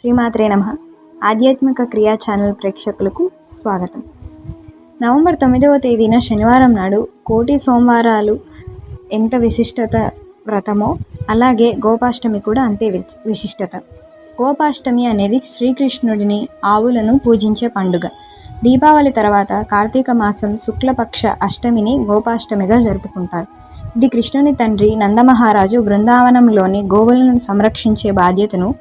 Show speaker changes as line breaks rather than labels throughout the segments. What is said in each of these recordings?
శ్రీమాత్రే నమ. ఆధ్యాత్మిక క్రియా ఛానల్ ప్రేక్షకులకు స్వాగతం. నవంబర్ తొమ్మిదవ తేదీన శనివారం నాడు కోటి సోమవారాలు ఎంత విశిష్టత వ్రతమో అలాగే గోపాష్టమి కూడా అంతే విశిష్టత. గోపాష్టమి అనేది శ్రీకృష్ణుడిని ఆవులను పూజించే పండుగ. దీపావళి తర్వాత కార్తీక మాసం శుక్లపక్ష అష్టమిని గోపాష్టమిగా జరుపుకుంటారు. ఇది కృష్ణుని తండ్రి నందమహారాజు బృందావనంలోని గోవులను సంరక్షించే బాధ్యతను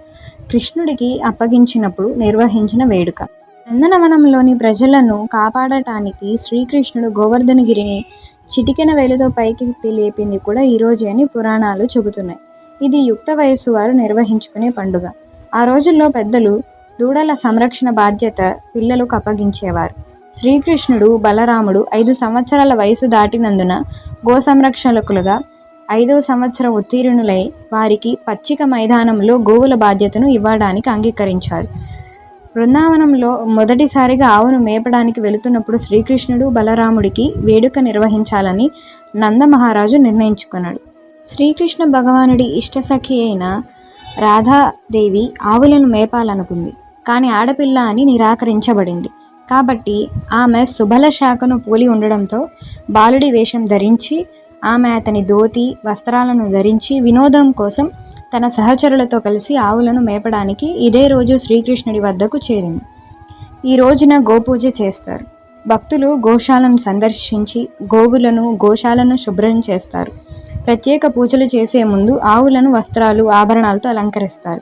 కృష్ణుడికి అప్పగించినప్పుడు నిర్వహించిన వేడుక. నందనవనంలోని ప్రజలను కాపాడటానికి శ్రీకృష్ణుడు గోవర్ధనగిరిని చిటికెన వేలుతో పైకి లేపింది కూడా ఈ రోజే అని పురాణాలు చెబుతున్నాయి. ఇది యుక్త వయస్సు వారు నిర్వహించుకునే పండుగ. ఆ రోజుల్లో పెద్దలు దూడల సంరక్షణ బాధ్యత పిల్లలకు అప్పగించేవారు. శ్రీకృష్ణుడు బలరాముడు ఐదు సంవత్సరాల వయసు దాటినందున గో సంరక్షకులుగా ఐదవ సంవత్సరం ఉత్తీర్ణులై వారికి పచ్చిక మైదానంలో గోవుల బాధ్యతను ఇవ్వడానికి అంగీకరించారు. బృందావనంలో మొదటిసారిగా ఆవును మేపడానికి వెళుతున్నప్పుడు శ్రీకృష్ణుడు బలరాముడికి వేడుక నిర్వహించాలని నందమహారాజు నిర్ణయించుకున్నాడు. శ్రీకృష్ణ భగవానుడి ఇష్టసఖి అయిన రాధాదేవి ఆవులను మేపాలనుకుంది. కానీ ఆడపిల్ల అని నిరాకరించబడింది. కాబట్టి ఆమె సుబల శాఖను పోలి ఉండడంతో బాలుడి వేషం ధరించి ఆమె అతని ధోతి వస్త్రాలను ధరించి వినోదం కోసం తన సహచరులతో కలిసి ఆవులను మేపడానికి ఇదే రోజు శ్రీకృష్ణుడి వద్దకు చేరింది. ఈ రోజున గోపూజ చేస్తారు. భక్తులు గోశాలను సందర్శించి గోవులను గోశాలను శుభ్రం చేస్తారు. ప్రత్యేక పూజలు చేసే ముందు ఆవులను వస్త్రాలు ఆభరణాలతో అలంకరిస్తారు.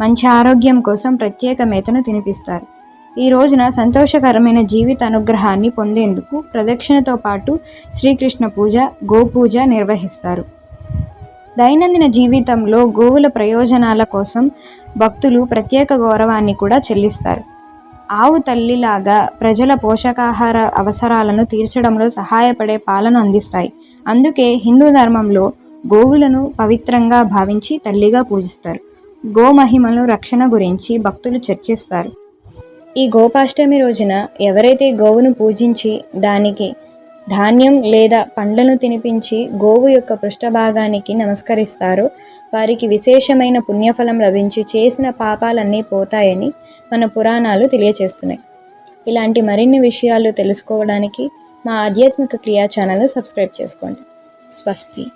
మంచి ఆరోగ్యం కోసం ప్రత్యేక మేతను తినిపిస్తారు. ఈ రోజున సంతోషకరమైన జీవిత అనుగ్రహాన్ని పొందేందుకు ప్రదక్షిణతో పాటు శ్రీకృష్ణ పూజ గోపూజ నిర్వహిస్తారు. దైనందిన జీవితంలో గోవుల ప్రయోజనాల కోసం భక్తులు ప్రత్యేక గౌరవాన్ని కూడా చెల్లిస్తారు. ఆవు తల్లిలాగా ప్రజల పోషకాహార అవసరాలను తీర్చడంలో సహాయపడే పాలను అందిస్తాయి. అందుకే హిందూ ధర్మంలో గోవులను పవిత్రంగా భావించి తల్లిగా పూజిస్తారు. గోమహిమను రక్షణ గురించి భక్తులు చర్చిస్తారు. ఈ గోపాష్టమి రోజున ఎవరైతే గోవును పూజించి దానికి ధాన్యం లేదా పండ్లను తినిపించి గోవు యొక్క పృష్ఠభాగానికి నమస్కరిస్తారో వారికి విశేషమైన పుణ్యఫలం లభించి చేసిన పాపాలన్నీ పోతాయని మన పురాణాలు తెలియచేస్తున్నాయి. ఇలాంటి మరిన్ని విషయాలు తెలుసుకోవడానికి మా ఆధ్యాత్మిక క్రియా ఛానల్ సబ్స్క్రైబ్ చేసుకోండి. స్వస్తి.